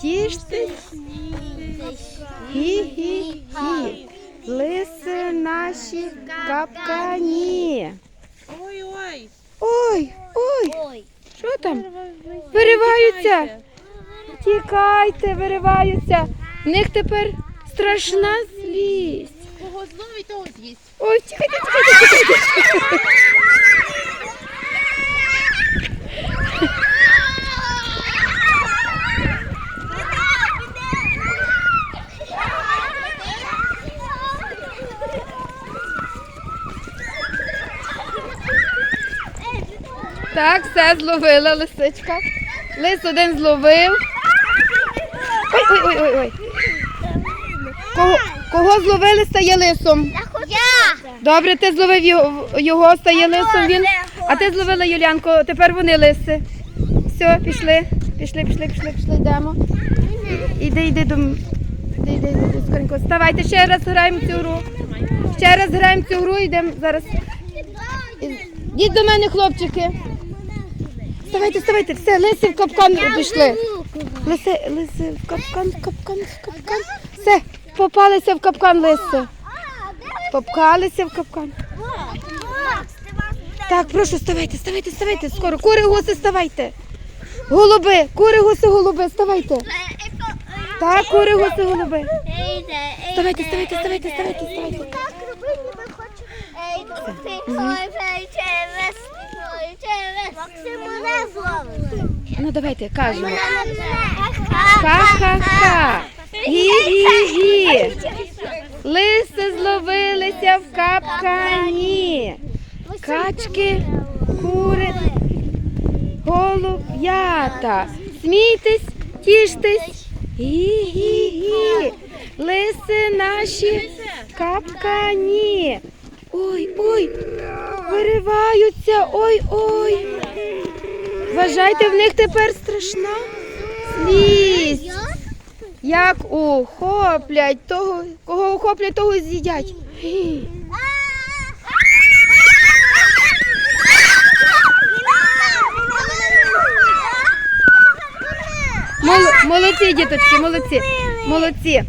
тіштесь, гі-гі-гі. Лиси наші капкані. Ой-ой. Ой, ой, Ой. що там? Вириваються. Тікайте, вириваються. В них тепер страшна злість. Кого зловить, того з'їсть. Ой, тікайте, тікайте, тікайте. Так, все зловила лисичка. Лис один зловив. Ой, ой, ой, ой, ой. Кого, кого зловили, стає лисом. Я. Добре, ти зловив його, його стає лисом він. А ти зловила Юлянку, тепер вони лиси. Все, пішли, пішли, пішли, пішли, пішли, йдемо. Іди, йди до. Іди, йди, йди, скоренько. Вставайте, ще раз граємо цю гру. Ще раз граємо цю гру, йдемо зараз. Йдіть до мене, хлопчики. Вставайте, вставайте, все, лиси в капкан пішли. Лиси, лиси, в капкан, в капкан, в капкан. Все, попалися в капкан лиси. Попкалися в капкан. Так, прошу, вставайте, вставайте, вставайте, скоро. Кури, гуси, вставайте. Голуби, кури, гуси, голуби, вставайте. Так, кури, гуси, голуби. Вставайте, вставайте, вставайте, вставайте, вставайте. Так Ну давайте, кажемо. Ха-ха. Ха-ха-ха. Гі-гі-гі. Лиси зловилися в капкані. Качки, кури, голуб'ята. Смійтесь, тіштесь. Гі-гі-гі. Лиси наші в капкані. Ой, ой, вириваються, ой, ой. Вважайте, в них тепер страшна злість. Як ухоплять того, кого ухоплять, того з'їдять. Молодці, діточки, молодці. Молодці.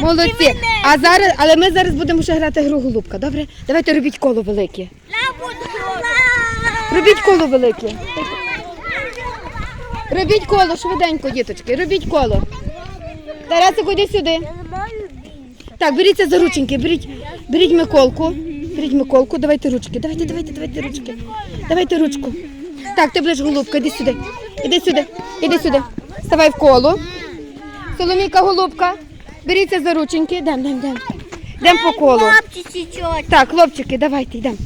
Молодці. А зараз, але ми зараз будемо ще грати гру голубка. Добре? Давайте робіть коло велике. Робіть коло велике. Робіть коло швиденько, діточки. Робіть коло. Тарасику, йди сюди. Так, беріться за рученьки, беріть, беріть Миколку. Беріть Миколку, давайте ручки. Давайте, давайте, давайте ручки. Давайте ручку. Так, ти будеш голубка, іди сюди. Іди сюди, іди сюди. Ставай в коло. Соломійка, голубка. Беріться за рученьки. Йдем, йдем, йдем. Йдем по колу. Так, хлопчики, давайте, йдемо.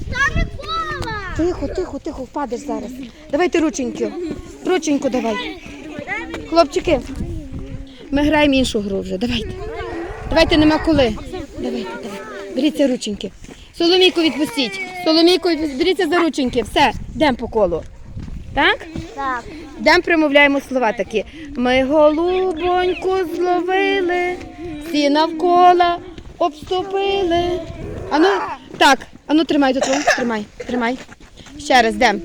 Тихо, тихо, тихо, впадеш зараз. Давайте рученьки. Рученьку давай. Хлопчики, ми граємо іншу гру вже. Давайте. Давайте нема коли. Давайте, давай. Беріться рученьки. Соломійку відпустіть. Соломійку відпустіть. Беріться за рученьки. Все, йдемо по колу. Так? Так. Йдемо промовляємо слова такі. Ми голубоньку зловили, всі навколо обступили. Ану, так, ану тримай тут, тримай, тримай. Ще раз йдемо.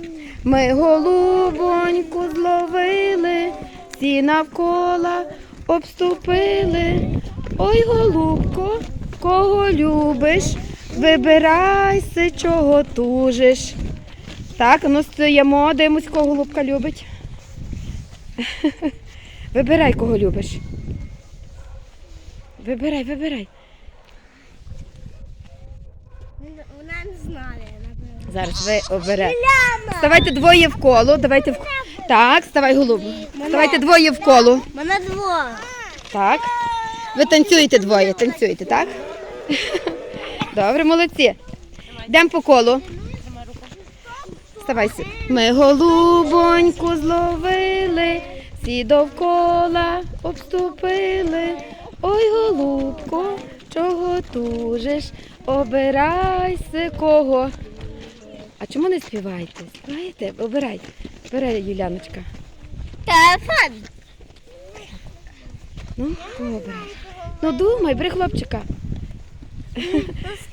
Ми голубоньку зловили, всі навколо обступили. Ой, голубко, кого любиш, вибирайся, чого тужиш. Так, ну стоїмо, дивимось, кого голубка любить. Вибирай, кого любиш. Вибирай, вибирай. Вона не знає, напевно. Зараз ви обере. Ставайте двоє в коло. Давайте в... Так, ставай голуб. Ставайте двоє в коло. Мене двоє. Так. Ви танцюєте двоє, танцюєте, так? Добре, молодці. Йдемо по колу. Ставай. сі- Ми голубоньку зловили, всі довкола обступили. Ой, голубко, чого тужиш? Обирайся кого. А чому не співаєте? Співаєте? Обирай. Обирай, Юляночка. Телефон. Ну, обираєш? Ну думай, бери хлопчика.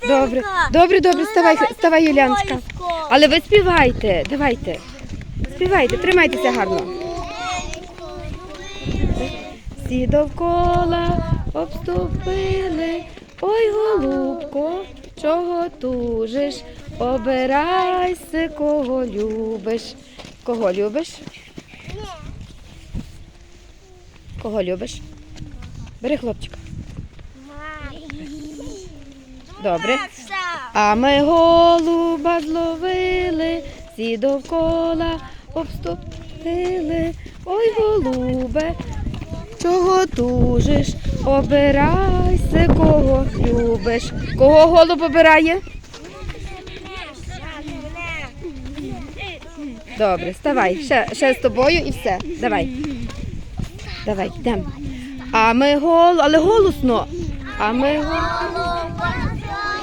Добре, добре, добре, ставай, ставай, Юляночка. Але ви співайте, давайте. Співайте, тримайтеся гарно. Всі довкола обступили. Ой, голубко, чого тужиш? Обирайся, кого любиш. Кого любиш? Кого любиш? Бери хлопчика. Добре. А ми голуба зловили, всі довкола обступили. Ой, голубе, чого тужиш? Обирайся, кого любиш. Кого голуб обирає? Добре, вставай. Ще, ще з тобою і все. Давай. Давай, йдемо. А ми гол, але голосно. А ми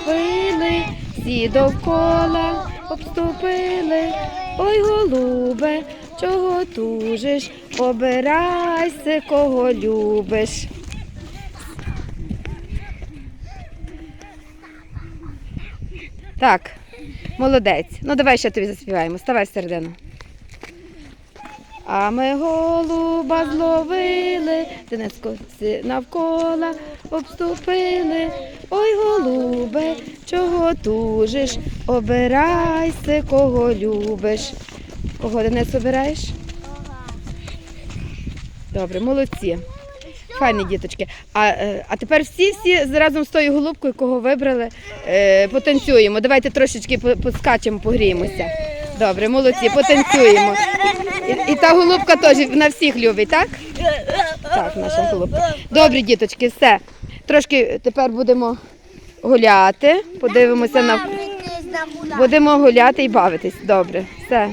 голубили, всі довкола обступили. Ой, голубе, чого тужиш? Обирайся, кого любиш. Так, молодець. Ну давай ще тобі заспіваємо. Ставай всередину. А ми голуба зловили, всі навколо обступили. Ой, голубе, чого тужиш? Обирайся, кого любиш. Денис обираєш? Добре, молодці. Файні діточки. А, е, а тепер всі всі разом з тою голубкою, кого вибрали, е, потанцюємо. Давайте трошечки по- поскачемо, погріємося. Добре, молодці, потанцюємо. І, і та голубка теж на всіх любить, так? Так, наша голубка. Добре, діточки, все. Трошки тепер будемо гуляти, подивимося на будемо гуляти і бавитись. Добре, все.